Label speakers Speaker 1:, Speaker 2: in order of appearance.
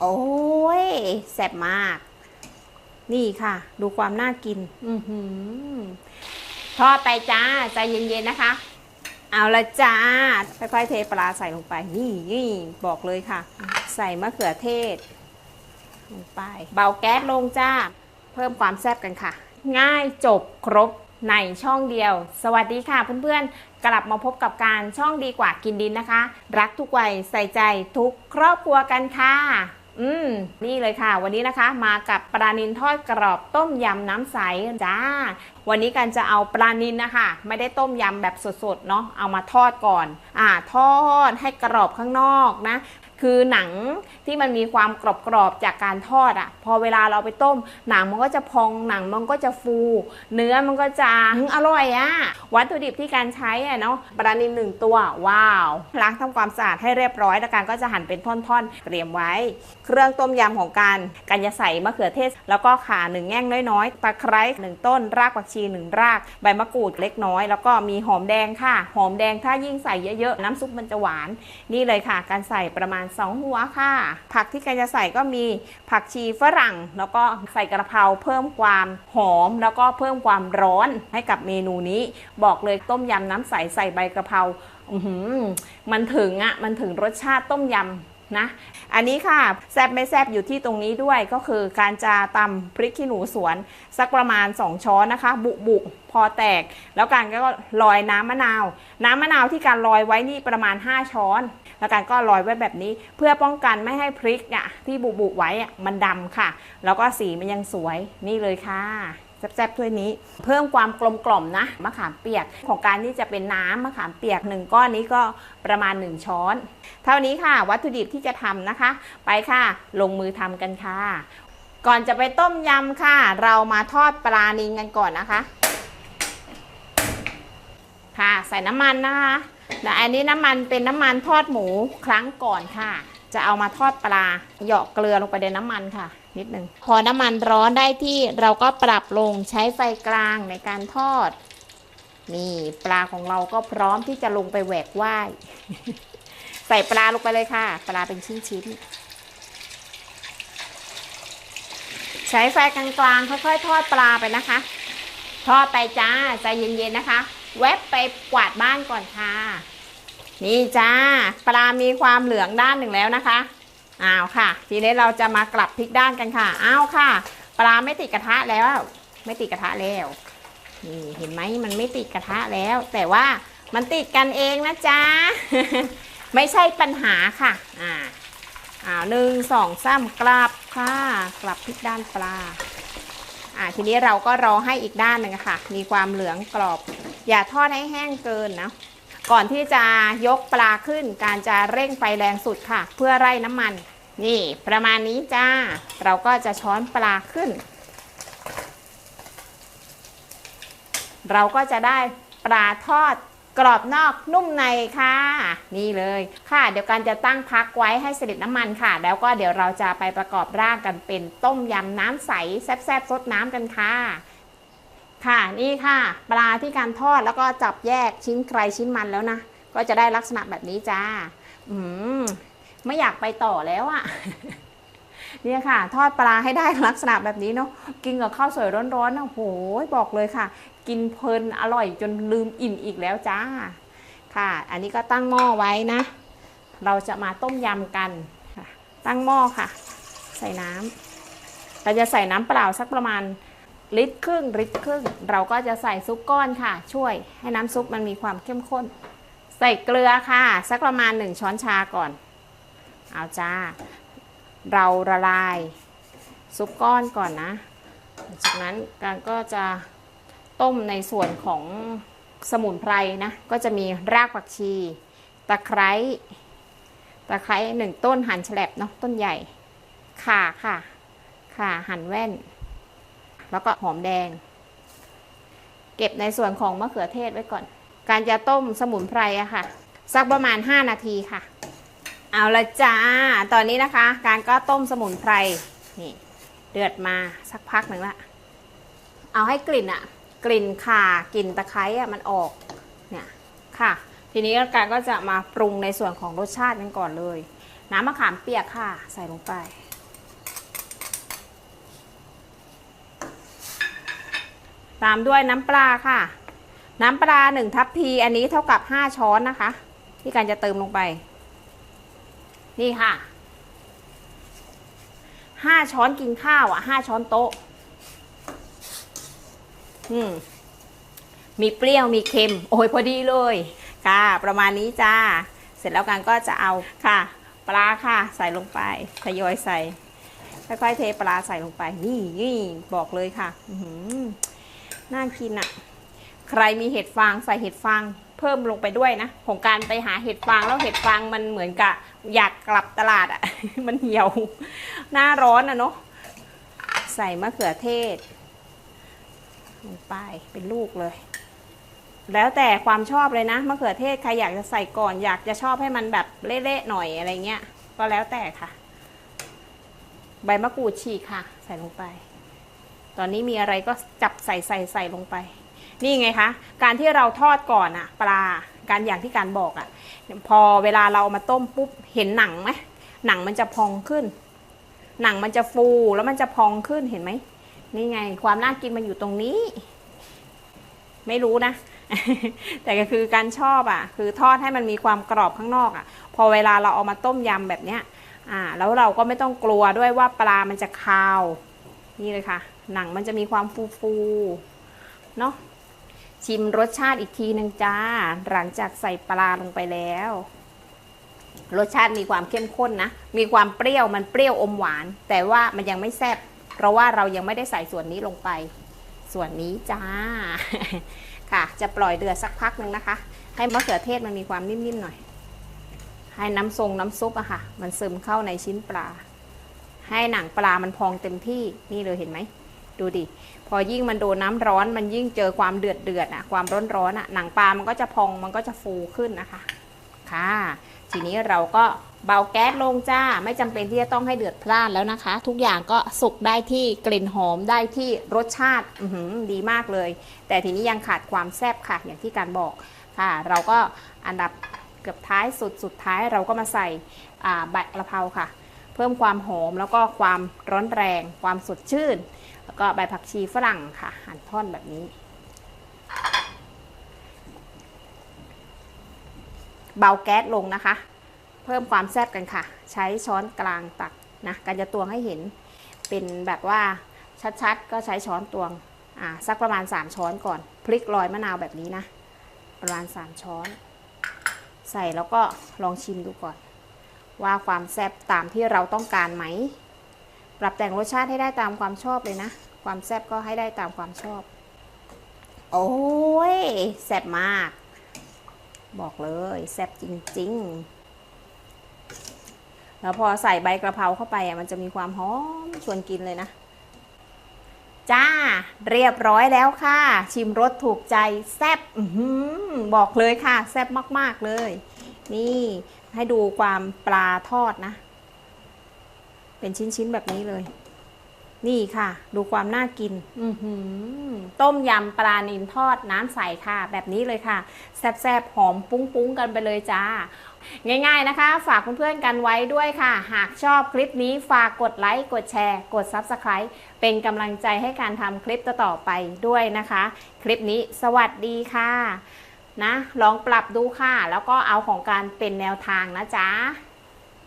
Speaker 1: โอ้ยแซ่บมาก นี่ค่ะ ดูความน่ากิน อือหือทอดไปจ้าใจเย็นๆนะคะ เอาละจ้า ค่อยๆเทปลาใส่ลงไป นี่นี่บอกเลยค่ะ ใส่มะเขือเทศลงไป เบาแก๊สลงจ้า เพิ่มความแซ่บกันค่ะ ง่ายจบครบในช่องเดียว สวัสดีค่ะเพื่อนๆ กลับมาพบกับการช่องดีกว่ากินดินนะคะ รักทุกวัยใส่ใจทุกครอบครัวกันค่ะ อืมนี่เลยค่ะ วันนี้นะคะมากับปลานินทอดกรอบต้มยำน้ำใสจ้า วันนี้กันจะเอาปลานินนะคะ ไม่ได้ต้มยำแบบสดๆเนาะเอามาทอดก่อน อ่าทอดให้กรอบข้างนอกนะ คือหนังที่มันมีความกรอบๆจากการทอดอะ่ะ พอเวลาเราไปต้ม หนังมันก็จะพองหนังมันก็จะฟู เนื้อมันก็จะอืมอร่อยอะ่ะ วัตถุดิบที่การใช้อะเนาะปลานิลหนึ่งตัว ว้าวล้างทำความสะอาดให้เรียบร้อยแล้วการก็จะหั่นเป็นท่อนๆเตรียมไว้ เครื่องต้มยำของการการจะใส่มะเขือเทศ แล้วก็ข่าหนึ่งแง่งน้อยๆตะไคร้หนึ่งต้น รากผักชีหนึ่งราก ใบมะกรูดเล็กน้อย แล้วก็มีหอมแดงค่ะ หอมแดงถ้ายิ่งใส่เยอะๆ น้ำซุปมันจะหวาน นี่เลยค่ะ การใส่ประมาณ2 หัวค่ะ ผักที่กาจะใส่ก็มีผักชีฝรั่ง แล้วก็ใส่กระเพราเพิ่มความหอม แล้วก็เพิ่มความร้อนให้กับเมนูนี้ บอกเลยต้มยำน้ำใสใส่ใบกระเพราอืมันถึงอะ่ะมันถึงรสชาติต้มยำ นะ อันนี้ค่ะแซบไม่แซบอยู่ที่ตรงนี้ด้วยก็คือการจะตำพริกขี้หนูสวน สักประมาณ 2 ช้อนนะคะ บุบุพอแตก แล้วการก็ลอยน้ำมะนาว น้ำมะนาวที่การลอยไว้นี่ประมาณ 5 ช้อน แล้วการก็ลอยไว้แบบนี้ เพื่อป้องกันไม่ให้พริกอะที่บุบุไว้อะมันดำค่ะ แล้วก็สีมันยังสวยนี่เลยค่ะ แซ่บๆถ้วยนี้ เพิ่มความกลมกล่อมนะมะขามเปียกของการที่จะเป็นน้ำมะขามเปียกหนึ่งก้อนนี้ก็ประมาณ 1 ช้อน เท่านี้ค่ะ วัตถุดิบที่จะทำนะคะ ไปค่ะ ลงมือทำกันค่ะ ก่อนจะไปต้มยำค่ะ เรามาทอดปลานิลกันก่อนนะคะ ค่ะใส่น้ำมันนะคะแต่อันนี้น้ำมันเป็นน้ำมันทอดหมูครั้งก่อนค่ะ จะเอามาทอดปลาเหยาะเกลือลงไปในน้ำมันค่ะ นิดนึงพอน้ำมันร้อนได้ที่เราก็ปรับลงใช้ไฟกลางในการทอด นี่ปลาของเราก็พร้อมที่จะลงไปแหวกว่าย ใส่ปลาลงไปเลยค่ะ ปลาเป็นชิ้นๆ ใช้ไฟกลางๆค่อยๆ ทอดปลาไปนะคะ ทอดไปจ้าใจเย็นๆนะคะ แวบไปกวาดบ้านก่อนค่ะ นี่จ้า ปลามีความเหลืองด้านหนึ่งแล้วนะคะ อ้าวค่ะ ทีนี้เราจะมากลับพลิกด้านกันค่ะอ้าวค่ะ ปลาไม่ติดกระทะแล้ว ไม่ติดกระทะแล้วนี่เห็นไหมมันไม่ติดกระทะแล้ว แต่ว่ามันติดกันเองนะจ๊ะไม่ใช่ปัญหาค่ะอ่าอ้าวหนึ่งสองสามกลับค่ะ กลับพลิกด้านปลาอ่าทีนี้เราก็รอให้อีกด้านหนึ่งค่ะ มีความเหลืองกรอบ อย่าทอดให้แห้งเกินนะ ก่อนที่จะยกปลาขึ้น การจะเร่งไฟแรงสุดค่ะ เพื่อไล่น้ำมัน นี่ประมาณนี้จ้า เราก็จะช้อนปลาขึ้น เราก็จะได้ปลาทอดกรอบนอกนุ่มในค่ะ นี่เลยค่ะ เดี๋ยวการจะตั้งพักไว้ให้สด็จน้ำมันค่ะ แล้วก็เดี๋ยวเราจะไปประกอบร่างกันเป็นต้มยำน้ำใสแซ่บๆซดน้ำกันค่ะ ค่ะนี่ค่ะ ปลาที่การทอดแล้วก็จับแยกชิ้นใครชิ้นมันแล้วนะ ก็จะได้ลักษณะแบบนี้จ้า อืมไม่อยากไปต่อแล้วอะ่ะเนี่ยค่ะ ทอดปลาให้ได้ลักษณะแบบนี้เนาะกินกับข้าวสวยร้อนๆนะโอ้โหบอกเลยค่ะ กินเพลินอร่อยจนลืมอิ่มอีกแล้วจ้า ค่ะ อันนี้ก็ตั้งหม้อไว้นะ เราจะมาต้มยำกันตั้งหม้อค่ะ ใส่น้ำเราจะใส่น้ำเปล่าสักประมาณ ลิตรครึ่งลิตรครึ่ง เราก็จะใส่ซุปก้อนค่ะ ช่วยให้น้ำซุปมันมีความเข้มข้น ใส่เกลือค่ะ สักประมาณ 1 ช้อนชาก่อน เอาจ้า เราละลายซุปก้อนก่อนนะจากนั้นการก็จะต้มในส่วนของสมุนไพรนะ ก็จะมีรากผักชี ตะไคร้ ตะไคร้หนึ่งต้นหั่นแฉลบเนาะต้นใหญ่ ข่าค่ะ ข่าหั่นแว่น แล้วก็หอมแดง เก็บในส่วนของมะเขือเทศไว้ก่อน การจะต้มสมุนไพรอะค่ะ สักประมาณ 5 นาทีค่ะ เอาละจ้า ตอนนี้นะคะ การก็ต้มสมุนไพรนี่เดือดมาสักพักหนึ่งละ เอาให้กลิ่นอะกลิ่นข่ากลิ่นตะไคร้อะมันออกเนี่ยค่ะ ทีนี้การก็จะมาปรุงในส่วนของรสชาติกันก่อนเลย น้ำมะขามเปียกค่ะ ใส่ลงไป ตามด้วยน้ำปลาค่ะ น้ำปลาหนึ่งทัพพีอันนี้เท่ากับห้าช้อนนะคะ ที่การจะเติมลงไป นี่ค่ะห้าช้อนกินข้าวอะห้าช้อนโต๊ะอืมมีเปรี้ยวมีเค็ม โอ้ยพอดีเลยค่ะ ประมาณนี้จ้า เสร็จแล้วกันก็จะเอาค่ะ ปลาค่ะ ใส่ลงไปทยอยใส่ค่อยๆเทปลาใส่ลงไป นี่นี่บอกเลยค่ะ อื น่ากินอะ่ะ ใครมีเห็ดฟางใส่เห็ดฟางเพิ่มลงไปด้วยนะ ของการไปหาเห็ดฟางแล้วเห็ดฟางมันเหมือนกับอยากกลับตลาดอะ่ะ มันเหี่ยว หน้าร้อนอะเนาะ ใส่มะเขือเทศลงไปเป็นลูกเลย แล้วแต่ความชอบเลยนะมะเขือเทศใครอยากจะใส่ก่อน อยากจะชอบให้มันแบบเละๆหน่อยอะไรเงี้ย ก็แล้วแต่ค่ะ ใบมะกรูดฉีกค่ะ ใส่ลงไป ตอนนี้มีอะไรก็จับใส่ใส่ใส่ลงไป นี่ไงคะ การที่เราทอดก่อนอะปลา การอย่างที่การบอกอะพอเวลาเราเอามาต้มปุ๊บเห็นหนังไหมหนังมันจะพองขึ้น หนังมันจะฟูแล้วมันจะพองขึ้นเห็นไหมนี่ไง ความน่ากินมันอยู่ตรงนี้ ไม่รู้นะ แต่ก็คือการชอบอะ คือทอดให้มันมีความกรอบข้างนอกอะ พอเวลาเราเอามาต้มยำแบบเนี้ย อ่า แล้วเราก็ไม่ต้องกลัวด้วยว่าปลามันจะคาว นี่เลยค่ะ หนังมันจะมีความฟูฟูๆเนาะชิมรสชาติอีกทีหนึ่งจ้า หลังจากใส่ปลาลงไปแล้ว รสชาติมีความเข้มข้นนะ มีความเปรี้ยวมันเปรี้ยวอมหวาน แต่ว่ามันยังไม่แซ่บเพราะว่าเรายังไม่ได้ใส่ส่วนนี้ลงไป ส่วนนี้จ้า ค่ะ จะปล่อยเดือดสักพักหนึ่งนะคะ ให้มะเขือเทศมันมีความนิ่มๆหน่อย ให้น้ำทรงน้ำซุปอะค่ะ มันซึมเข้าในชิ้นปลา ให้หนังปลามันพองเต็มที่นี่เลยเห็นไหม ดูดิ พอยิ่งมันโดนน้ำร้อนมันยิ่งเจอความเดือดเดือดอะความร้อนร้อนอะหนังปลามันก็จะพองมันก็จะฟูขึ้นนะคะ ค่ะ ทีนี้เราก็เบาแก๊สลงจ้า ไม่จำเป็นที่จะต้องให้เดือดพล่านแล้วนะคะ ทุกอย่างก็สุกได้ที่กลิ่นหอมได้ที่รสชาติอืดีมากเลย แต่ทีนี้ยังขาดความแซ่บค่ะ อย่างที่การบอกค่ะ เราก็อันดับเกือบท้ายสุดสุดท้ายเราก็มาใส่ใบกระเพราค่ะ เพิ่มความหอมแล้วก็ความร้อนแรง ความสดชื่น แล้วก็ใบผักชีฝรั่งค่ะ หั่นท่อนแบบนี้ เบาแก๊สลงนะคะ เพิ่มความแซ่บกันค่ะ ใช้ช้อนกลางตักนะการจะตวงให้เห็นเป็นแบบว่าชัดๆ ก็ใช้ช้อนตวงอ่าสักประมาณ 3 ช้อนก่อนพริกลอยมะนาวแบบนี้นะ ประมาณ 3 ช้อน ใส่แล้วก็ลองชิมดูก่อน ว่าความแซ่บตามที่เราต้องการไหม ปรับแต่งรสชาติให้ได้ตามความชอบเลยนะ ความแซ่บก็ให้ได้ตามความชอบ โอ้ยแซ่บมาก บอกเลยแซ่บจริง ๆ แล้วพอใส่ใบกระเพราเข้าไปอะมันจะมีความหอมชวนกินเลยนะ จ้า เรียบร้อยแล้วค่ะ ชิมรสถูกใจแซ่บอบอกเลยค่ะ แซ่บมาก ๆ เลย นี่ให้ดูความปลาทอดนะ เป็นชิ้นๆแบบนี้เลย นี่ค่ะ ดูความน่ากิน อืต้มยำปลานิลทอดน้ำใสค่ะ แบบนี้เลยค่ะ แซ่บๆ หอมปุ้งๆ กันไปเลยจ้า ง่ายๆนะคะ ฝากเพื่อนๆกันไว้ด้วยค่ะ หากชอบคลิปนี้ฝากกดไลค์ กดแชร์ กด Subscribe เป็นกำลังใจให้การทำคลิปต่อๆไปด้วยนะคะ คลิปนี้สวัสดีค่ะนะลองปรับดูค่ะ แล้วก็เอาของการเป็นแนวทางนะจ๊ะ